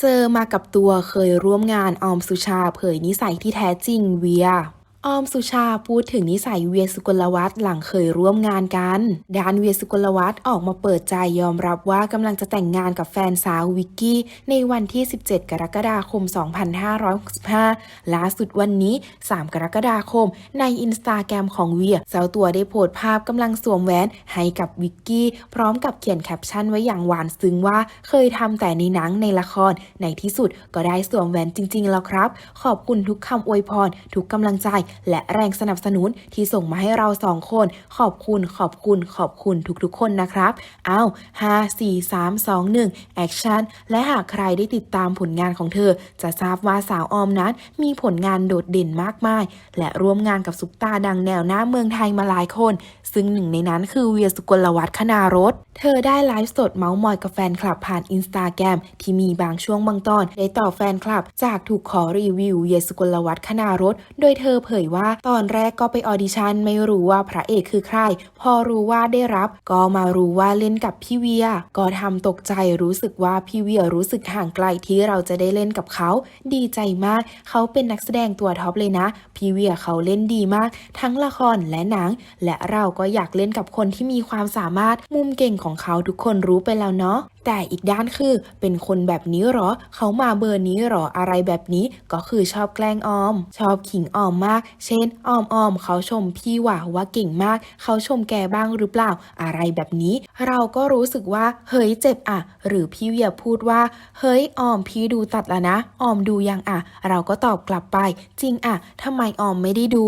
เจอมากับตัวเคยร่วมงานออมสุชาเผยนิสัยที่แท้จริงเวีย ออมสุชาพูดถึงนิสัยเวียสุกลวัฒน์หลังเคยร่วมงานกัน ด้านเวียสุกลวัฒน์ออกมาเปิดใจยอมรับว่ากำลังจะแต่งงานกับแฟนสาววิกกี้ ในวันที่ 17 กรกฎาคม 2565 ล่าสุดวันนี้ 3 กรกฎาคม ในอินสตาแกรมของเวียเจ้าตัวได้โพสต์ภาพกำลังสวมแหวนให้กับวิกกี้ พร้อมกับเขียนแคปชั่นไว้อย่างหวานซึ้งว่าเคยทำแต่ในหนังในละคร ในที่สุดก็ได้สวมแหวนจริงๆแล้วครับ ขอบคุณทุกคำอวยพรทุกกำลังใจและแรงสนับสนุนที่ส่งมาให้เราสองคน ขอบคุณขอบคุณขอบคุณทุกๆคนนะครับอ้าว5 4 3 2 1แอคชั่นและหากใครได้ติดตามผลงานของเธอ จะทราบว่าสาวออมนั้นมีผลงานโดดเด่นมากมาย และร่วมงานกับซุปตาดังแนวหน้าเมืองไทยมาหลายคน ซึ่งหนึ่งในนั้นคือเวียสุกลวัฒน์คณารถเธอได้ไลฟ์สดเมาส์มอยกับแฟนคลับผ่านอินสตาแกรมที่มีบางช่วงบางตอน ได้ตอบแฟนคลับ จากถูกขอรีวิวเวียสุกลวัฒน์คณารถโดยเธอเผยว่า ตอนแรกก็ไปออดิชั่นไม่รู้ว่าพระเอกคือใคร พอรู้ว่าได้รับ ก็มารู้ว่าเล่นกับพี่เวีย ก็ทำตกใจรู้สึกว่าพี่เวียรู้สึกห่างไกลที่เราจะได้เล่นกับเขา ดีใจมาก เขาเป็นนักแสดงตัวท็อปเลยนะ พี่เวียเขาเล่นดีมาก ทั้งละครและหนัง และเราก็อยากเล่นกับคนที่มีความสามารถมุมเก่งของเขาทุกคนรู้ไปแล้วเนาะ แต่อีกด้านคือเป็นคนแบบนี้หรอ เขามาเบอร์นี้หรออะไรแบบนี้ก็คือชอบแกล้งออม ชอบขิงออมมาก เช่นออมออมเขาชมพี่ว่าว่าเก่งมาก เขาชมแกบ้างหรือเปล่าอะไรแบบนี้ เราก็รู้สึกว่า เฮ้ยเจ็บอะ หรือพี่เวียพูดว่า เฮ้ยออมพี่ดูตัดแล้วนะ ออมดูยังอะ เราก็ตอบกลับไป จริงอะทำไมออมไม่ได้ดู